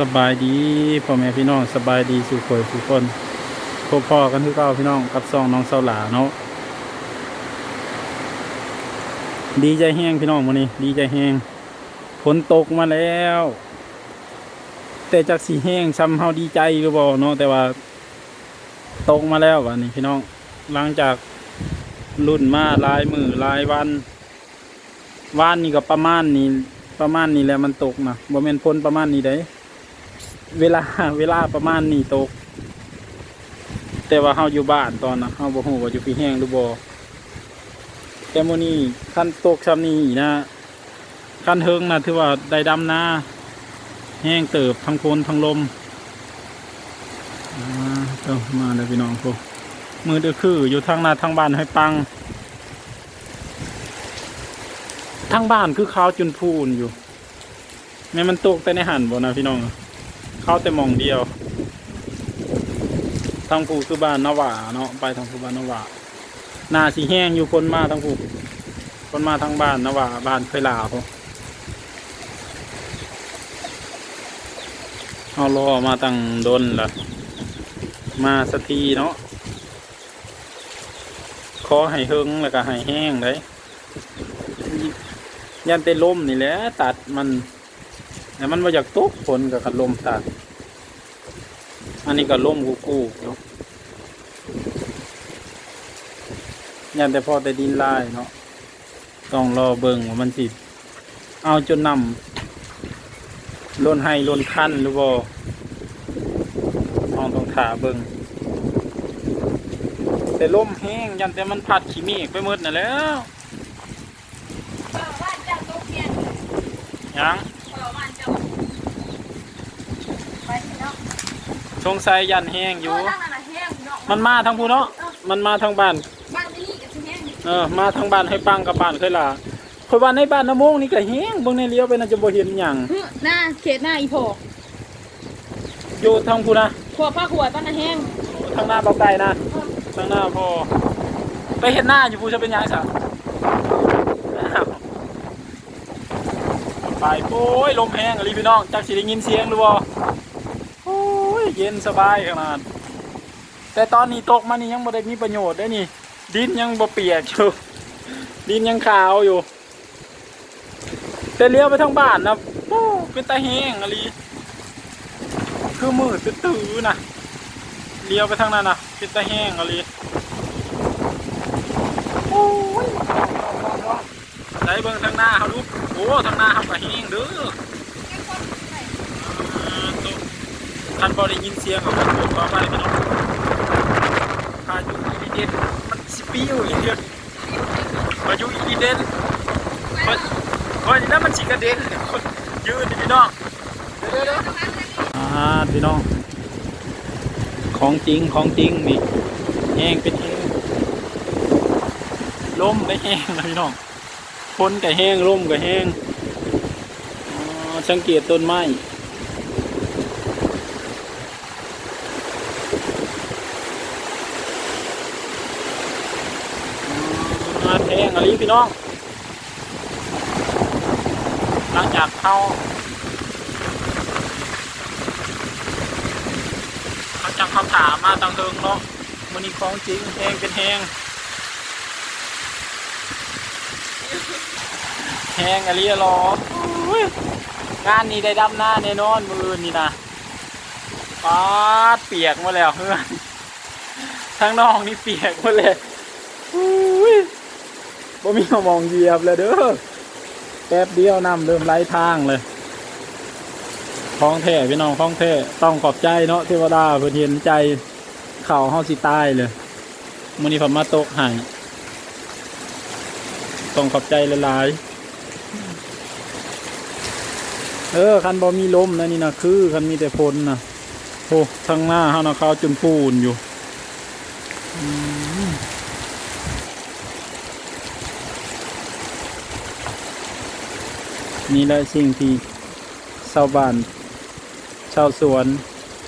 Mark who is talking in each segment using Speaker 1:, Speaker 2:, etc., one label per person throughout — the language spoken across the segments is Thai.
Speaker 1: สบายดีพ่อแม่พี่น้องสบายดีสุขอยสุขคนพบพ่อกันคือเก่าพี่น้องกับซองน้องเสาหลาเนาะดีใจแห้งพี่น้องวันนี้ ดีใจแห้งฝนตกมาแล้ว แต่จากสีแห้งซ้ำเฮาดีใจหรือบ่เนาะแต่ว่า ตกมาแล้ววันนี้พี่น้องหลังจากรุ่นมาลายมือลายวันวานนี่ก็ประมาณนี้ประมาณนี้แหละมันตกนะบ่แม่นพ้นประมาณนี้ได้ เวลาเวลาประมาณนี้ตก แต่ว่าเฮาอยู่บ้านตอนนะเฮาบ่ฮู้ว่าอยู่พี่แห้งหรือบ่แต่มื้อนี้คันตกซ้ำนี้นะคันเฮิงนะถือว่าได้ดำนาแห้งเติบทั้งโคนทั้งลมอ่าเจ้ามาแล้วพี่น้องพวกมือเดือคืออยู่ทางหน้าทางบ้านให้ปังทางบ้านคือข้าวจุนพูนอยู่แม่มันตกแต่ในหันบ่นะพี่น้อง เข้าวแต่มองเดียว ทางผูคือบ้านนาวาเนาะไปทางผูบ้านนาวาหน้าสีแห้งอยู่คนมาทางผูคนมาทางบ้านนาวาบ้านเคยลาพอเอารอมาตั้งดนละมาสกทีเนาะขอให้เฮงแล้วก็ให้แห้งเลยยันเตลมนี่แหละตัดมันแต่มันมาจากตกฝนกับขัดลมตัด อันนี้ก็ล่มกูกูเนาะยันแต่พอแต่ดินลายเนาะต้องรอเบิ่งว่ามันสิ เอาจนนำล้นให้ล้นคันหรือบ่ต้องต้องถาเบิ่งแต่ลมแห้งยันแต่มันพัดขี้เมฆไปหมดน่ะแล้ว
Speaker 2: ยั
Speaker 1: ง
Speaker 2: เออบ้านเจ้าไปเนาะ
Speaker 1: สงสัยยันแห้งอยู่
Speaker 2: เนั่นน่ะแห้งเนาะ
Speaker 1: มันมาทางผู้เนาะมันมาทางบ้าน
Speaker 2: บ้านนี้ก็สิแห้ง
Speaker 1: เออมาทางบ้านให้ปังกับบ้านเคยล่ะคนบ้านในบ้านน้ำมงนี่ก็แห้งเบิ่งในเลี้ยวไปน่าจะบ่เห็นหยัง
Speaker 2: หึหน้าเขตหน้าอีโพ
Speaker 1: อยู่ทางผู้นะ
Speaker 2: ขวบผ้าขวดบ้านน่ะแห้ง
Speaker 1: ทางหน้าเบาไก่นะทางหน้าพอไปเห็นหน้าอยู่ผู้จะเป็นหยังซะอ้าวไปโอ้ยลมแห้งอะลีพี่น้องจักสิได้ยินเสียงหรือบ่โอ้ย เย็นสบายขนาด แต่ตอนนี้ตกมานี่ยังบ่ได้มีประโยชน์ได้นี่ ดินยังบ่เปียกอยู่ ดินยังขาวอยู่ แต่เลี้ยวไปทางบ้านนะโอ้เป็นตาแห้งอะลีคือมืดตื้อๆนะเลี้ยวไปทางนั้นนะเป็นตาแห้งอะลีโอ้ยใส่เบิ่งทางหน้าเขาดูโอ้ทางหน้าเขาก็แห้งเด้อาตุ๊ ท่านบอได้ยินเสียงของผมขอไปพี่น้องพายุอีเดนมันสิปิ้วอีเดียวพายุอีเดนมันวันนี้มันฉีกกระเด็นคนยืนดิพี่น้องอ่าพี่น้อง ของจริงของจริงนี่แห้งเป็นแห้งล่มก็แห้งนะพี่น้องพ้นก็แห้งล่มก็แห้งอ๋อสังเกตต้นไม้อ่า แห้งอะไรพี่น้อง หลังจากเขาหลังจากเขาถามมาตังเทิงเนาะมันนี่ของจริงแห้งเป็นแห้งแห้งอะไรหรองานนี้ได้ดำหน้าแน่นอนมือนี่นะปาดเปียกหมาแล้วเพื่อนทั้งนอกนี่เปียกหมาเลย บ่มีมองเหยียบเลยเด้อแป๊บเดียวน้ำเริ่มไหลทางเลยคลองแท้พี่น้องคลองแท้ต้องขอบใจเนาะเทวดาเพื่นเห็นใจเข่าห้องสิตายเลยมื้อนี้ผมมาตกให้ต้องขอบใจหลายๆเออคันบ่มีลมนะนี่นะคือคันมีแต่ฝนนะโอ้ทางหน้าเฮานะเขาจนพูนอยู่อืม นี่แหละสิ่งที่ชาวบ้านชาวสวน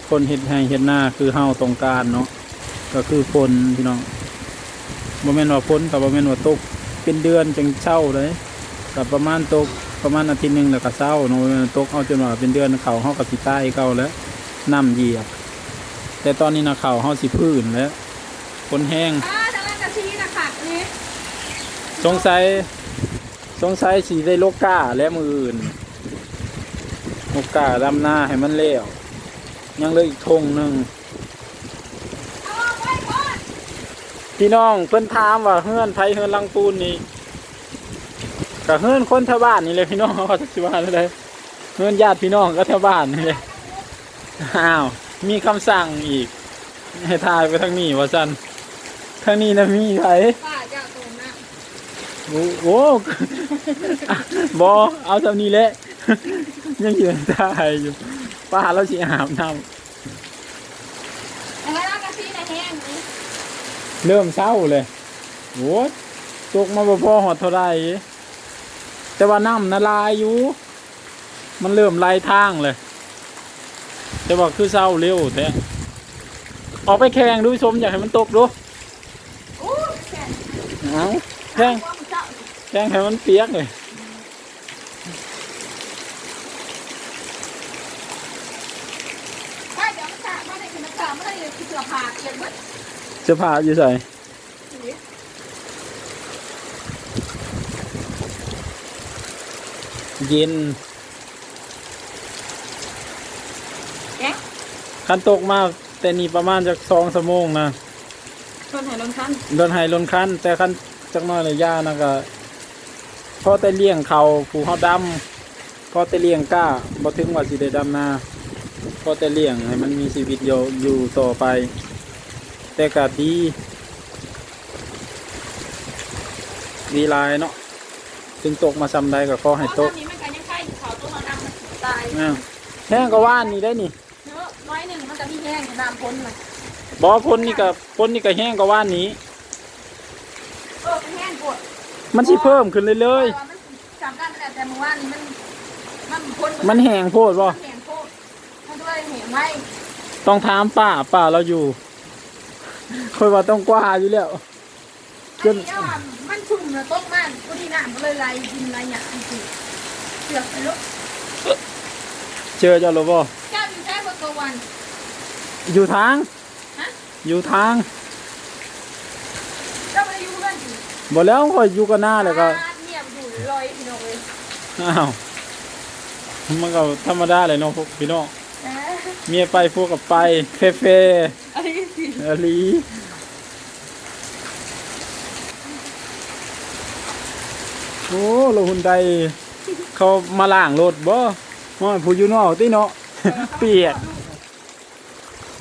Speaker 1: คนเห็ดไห้เห็ดหน้าคือเฮาตรงการเนาะก็คือฝนพี่น้องบ่แม่นว่าฝนกับบ่แม่นว่าตก เป็นเดือนจังเช่าเลยกับประมาณตกประประมาณอาทิตย์หนึงแล้วก็เศร้าเนาะตกเอาจนว่าเป็นเดือนเขาเฮาก็สิตายเก่าแล้วน้ำเหยียบ แต่ตอนนี้นะเขาเฮาสิพื้นแล้วคนแห้ง
Speaker 2: อ่าทางร้านกะทินะค่ะนี่
Speaker 1: สงสัย สงสัยสีได้โลกาและมืออื่นโลกาดำหน้าให้มันเลี้ยวยังเหลืออีกทงหนึ่งพี่น้องเพิ่นถามว่าเฮือนไผเฮือนลังปูนนี่กับเฮือนคนแถวบ้านนี่เลยพี่น้องเขาจะสิว่าอะไรเฮือนญาติพี่น้องก็แถวบ้านนี่เลยอ้าวมีคำสั่งอีกให้ทายไปทางนี้ว่าซั่นทางนี้นะมีไผ
Speaker 2: ป้าจะตร
Speaker 1: โอ้โหบอเอาเท่านี้แหละยังยืนได้อยู่ป้าเราสิอาบน้
Speaker 2: ทางร้านกะทินะแห้งนี่ำ
Speaker 1: เริ่มเศร้าเลยโอ้ยตกมาบ่พอหอดเท่าไรแต่ว่าน้ำน่ะลายอยู่ มันเริ่มลายทางเลย แต่ว่าคือเศร้าเร็วแท้ออกไปแข่งดูชมอยากให้มันตกดู
Speaker 2: อู้แค่
Speaker 1: เอาแข่ง
Speaker 2: ความเจ้า
Speaker 1: แข่งให้มันเปียกเลย
Speaker 2: ถ้าเดี๋ยวมันจะมาได้คือมันจะมาได้เลยคือเสือผ่าเกียนเบิด
Speaker 1: เสื้อผ้าอยู่ใส่
Speaker 2: นี่
Speaker 1: เย็น
Speaker 2: แกง
Speaker 1: คันตกมาแต่นี่ประมาณจากสองชั่วโมงนะ
Speaker 2: ชนไหลงคัน
Speaker 1: โดนไห้ลนคันแต่คันจักหน้อยเลยย่านะก็ พอแต่เลี้ยงเขาผูเขาดำพอแต่เลี้ยงก้าบ่ถึงว่าสิได้ดำนาพอแต่เลี้ยงให้มันมีชีวิตอยู่อยู่ต่อไป แต่ก็ดีดีหลายเนาะถึงตกมาซ้ำใดก็ขอให้ตก
Speaker 2: นี้มันกันยังไข่เขาตัวมันดำมันตาย
Speaker 1: อ่าแห้งก็ว่านนี่ได้นี่
Speaker 2: เนาะน้อยหนึ่งมันจะมีแห้งน้ำพ้นมัน
Speaker 1: บ่พ้นนี่ก็พ้นนี่ก็แห้งก็ว่านนี้
Speaker 2: เออมันแห้งปวด
Speaker 1: มันสิเพิ่มขึ้นเรื่อย
Speaker 2: มันจำได้แต่แต่เมื่อวานนี้มันมันพ้น
Speaker 1: ๆ มันแห้งโพดบ่
Speaker 2: มันแห้งโคตรมันด้วยแห้งไว้
Speaker 1: ต้องถามป้าป้าเราอยู่คอยว่าต้องกว่าอยู่แล้ว
Speaker 2: อันนี้เอาอะมันชุ่มแล้วต้มมากพอดีน้ำมันเลยไหลกินไหลหยาจริงๆเสือกไปลูก
Speaker 1: เจอเจ้าหรือบ่
Speaker 2: เจ้าอยู่แค่บนตัววัน
Speaker 1: อยู่ทาง
Speaker 2: ฮะ
Speaker 1: อยู่ทาง
Speaker 2: เจ้าไปอยู่เพื่อนสิ
Speaker 1: บ่แล้วคอยอยู่กันหน้าเลยก็
Speaker 2: เงียบอยู่ลอยพี่น้องเลย
Speaker 1: อ้าวมันก็ธรรมดาเลยเนาะพวกพี่น้อง
Speaker 2: เอ๊ะ
Speaker 1: เมียไปพวกกับไปเฟเฟ
Speaker 2: อันนี้สิ
Speaker 1: อลีโอ้โลหุ่นใดเขามาล้างรถบ่ว่าผู้อยู่นอกติเนาะเปียก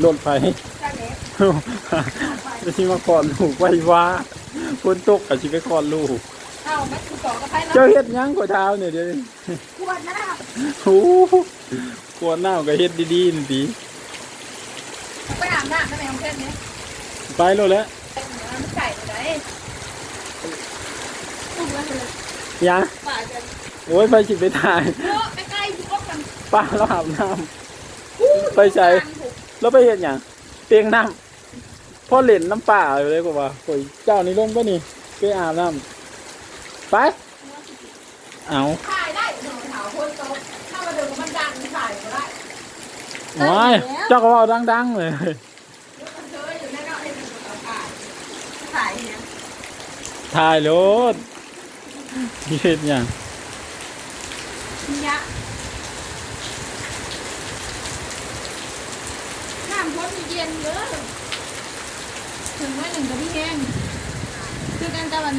Speaker 1: รถไฟ
Speaker 2: จ้าเล็บ
Speaker 1: จะชิมาคลอดลูกไว้ว่า ฝนตกกับชิไปคลอดลูก
Speaker 2: เอามันคือต่อกับไพ่
Speaker 1: เจ้า
Speaker 2: เนาะ
Speaker 1: เฮ็ดหยังกว่าเท้าเนี่ยเดี๋ยวนี้
Speaker 2: ขวดนะครับ
Speaker 1: โอ้โหกวนหน้าก็เฮ็ดดีๆนี่ดี
Speaker 2: ไปอาบน้ำได้ไหมของเพื่อนเนี่ย
Speaker 1: ไปโลดแล้ว
Speaker 2: มันไก่ไปไหนตุ้มแล้วเลย
Speaker 1: ยัง
Speaker 2: ป่าจะ
Speaker 1: โอ้ยไปสิไปถ่าย
Speaker 2: เนาะใกล้ๆอยู่ก็มัน
Speaker 1: ป้าเราอาบน้ำ ไปใส่ แล้วไปเฮ็ดหยังเตียงน้ำ พ่อเล่นน้ำป่าอยู่เลยกว่าโอ้ยเจ้านี่ลงปะนี่ไปอาบน้ำไปเอา
Speaker 2: ถ่ายได้หนูถาวคนโตถ้ามาเดินกับมันดังถ่ายก็ได้
Speaker 1: โอ้ยเจ้าก็เว่าดังๆเลย
Speaker 2: ยกมันเจออยู่แน่นอนให้มันถ่ายถ่ายเนี่ย
Speaker 1: ถ่ายรถเฮ็ดหยัง
Speaker 2: เนี่ยน้ำพ้นเย็นเด้อ ถึงว่าหนึ่งกับพี่แห้งคือกันตะวัน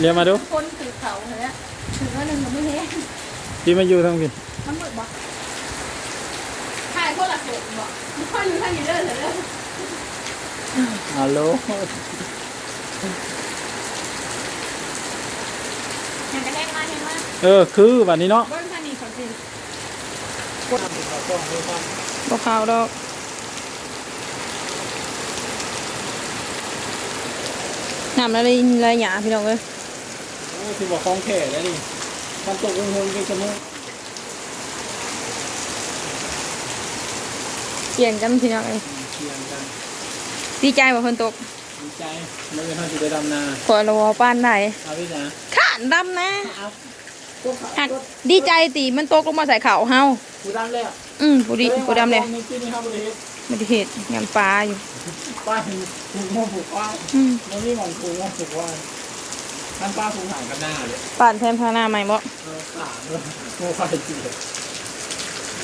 Speaker 1: เรียนมาดู
Speaker 2: พ้นถือเขาเลยอะถึงว่าหนึ่งกับพี่แห้ง
Speaker 1: ที่มาอยู่ทั้งพี่
Speaker 2: มันหมดบอกถ่ายพวกหลักเด็กบอกมันค่อยอยู่ทางนี้เด้อเถอะเด้อ
Speaker 1: ฮัลโหล
Speaker 2: อยากจะแห้งมากแห้งมาก
Speaker 1: เออคือวันนี้เนาะ
Speaker 2: เบิ้ลทางนี้ขอจริง
Speaker 3: บ่ขาวดอก น้ำอะไรอะไรหยาพี่น้องเอ้ย
Speaker 1: คือว่าคล้องแข่แล้วนี่มันตกลงหงกันเสมอ
Speaker 3: เปลี่ยนกันพี่น้องเอ้ย
Speaker 1: เคียงกัน
Speaker 3: ดีใจบ่คนตก
Speaker 1: ดีใจไม่เป็นท่าจะได้ดำนา
Speaker 3: ขอระวอป้านได้
Speaker 1: เอาพี่จ๋า
Speaker 3: ข้านดำนะ
Speaker 1: เอา
Speaker 3: หักดีใจตีมันตกลงมาใส่เขาเฮา
Speaker 1: กูดำแล้ว
Speaker 3: อืมผู้ดีผู้ดำเลย
Speaker 1: ในที่นี้ครับบริเวณ
Speaker 3: ไม่ได้เห็ดยำปลาอยู่
Speaker 1: ป้าถึงถูกโม่ผูกว่า
Speaker 3: อืม
Speaker 1: แล้วนี่มองถูกโม่ผูกว่านั่นป้าผูกหางกันหน้าเลย
Speaker 3: ป่านแทนพาหนาใหม่บ่
Speaker 1: เออสามเลยโม่ไฟจีบ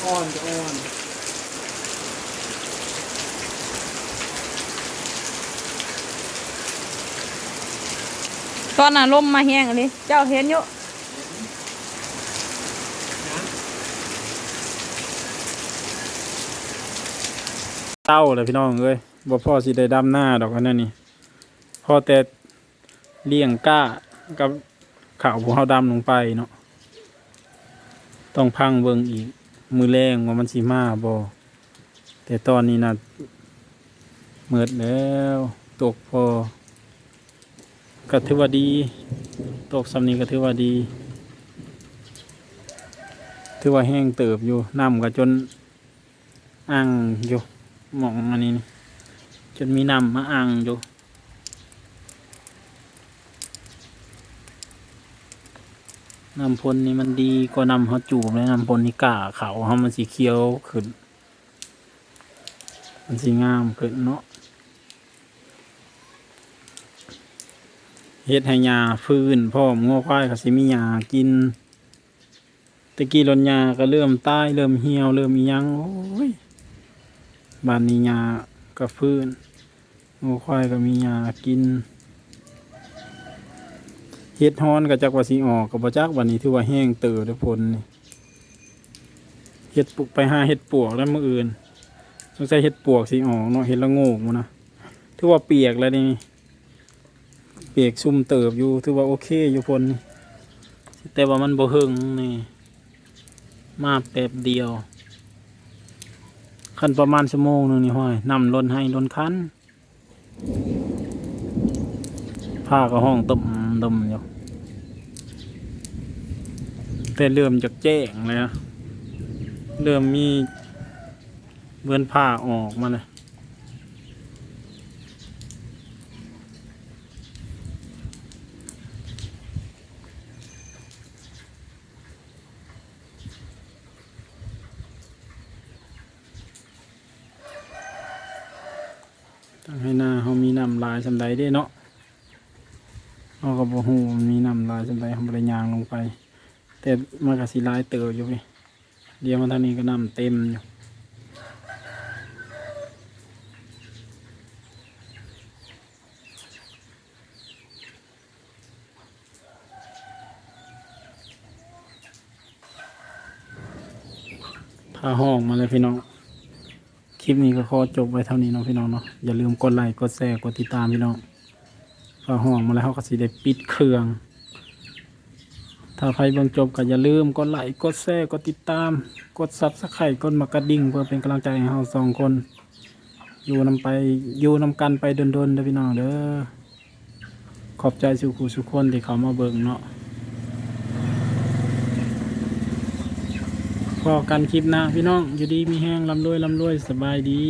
Speaker 1: อ่อนจะอ่อน
Speaker 3: ตอนน่ะลมมาแห้งอันนี้เจ้าเห็นอยู่
Speaker 1: เต้าเลยพี่น้องเอ้ย บ่พ่อสิได้ดำหน้าดอกอันนั้นนี่พ่อแต่เลี้ยงก้ากับข่าวผู้เฮาดำลงไปเนาะต้องพังเบิงอีก มือแรงว่ามันสิมาบ่แต่ตอนนี้น่ะเมิดแล้วตกพอก็ถือว่าดี ตกสำนี้ก็ถือว่าดี ถือว่าแห้งเติบอยู่น้ำก็จนอ่างอยู่หมองอันนี้ จนมีน้ำมาอ่างอยู่น้ำพลนี่มันดีกว่าน้ำเขาจูบเลยน้ำพลนี่กล้าเขาเขามันสีเขียวขึ้น มันสีงามขึ้นเนาะเฮ็ดให้ยาฟื้นพร้อมง้อควายก็สิมียากินตะกี้รนยาก็เริ่มตายเริ่มเหี่ยวเริ่มอียังโอ้ยบานนี้ยา ก็ฟื้นงูควายก็มียากินเฮ็ดฮ้อนก็จักว่าสิออกก็บ่จักวันนี้ถือว่าแห้งเติบเด้ผลนี่เฮ็ดปลูกไปหาเฮ็ดปวกแล้วมื้ออื่นสงสัยเฮ็ดปวกสิออกเนาะเฮ็ดละโงกหมูนะถือว่าเปียกแล้วนี่เปียกซุ่มเติบอยู่ถือว่าโอเคอยู่ผลนี่แต่ว่ามันบ่หึงนี่มาแป๊บเดียว คันประมาณชั่วโมงหนึงนี่ห้อยนำล้นให้ล้นคันผ้าก็ห้องต้มต้มอยู่แต่เริ่มจากแจ้งเลยนะเริ่มมีเบือนผ้าออกมาเลย ต้องให้หน้าเขามีน้ำลายสำใดได้เนาะเขาก็บอกหูมันมีน้ำลายสำใดเขาบริยางลงไป แต่มันก็สีลายเติบอยู่พี่เดี๋ยวมันทางนี้ก็น้ำเต็มอยู่พาห้องมาเลยพี่น้อง ลิปนี้ก็ขอจบไว้เท่านี้เนาะพี่น้องเนาะอย่าลืมกดไลค์กดแชร์กดติดตามพี่น้องพาห้องมาแล้วเขาก็สิได้ปิดเครื่อง ถ้าใครเบิ่งจบก็อย่าลืมกดไลค์กดแชร์กดติดตาม กดซับสไครต์กดมากระดิ่งเพื่อเป็นกำลังใจให้เราสองคน อยู่นำไปอยู่นำกันไปดนๆเด้อพี่น้องเด้อขอบใจสุขุสุขคนที่เขามาเบิ่งเนาะ พอกันคลิปหน้าพี่น้อง อยู่ดีมีแห้งลำรวยลำรวยสบายดี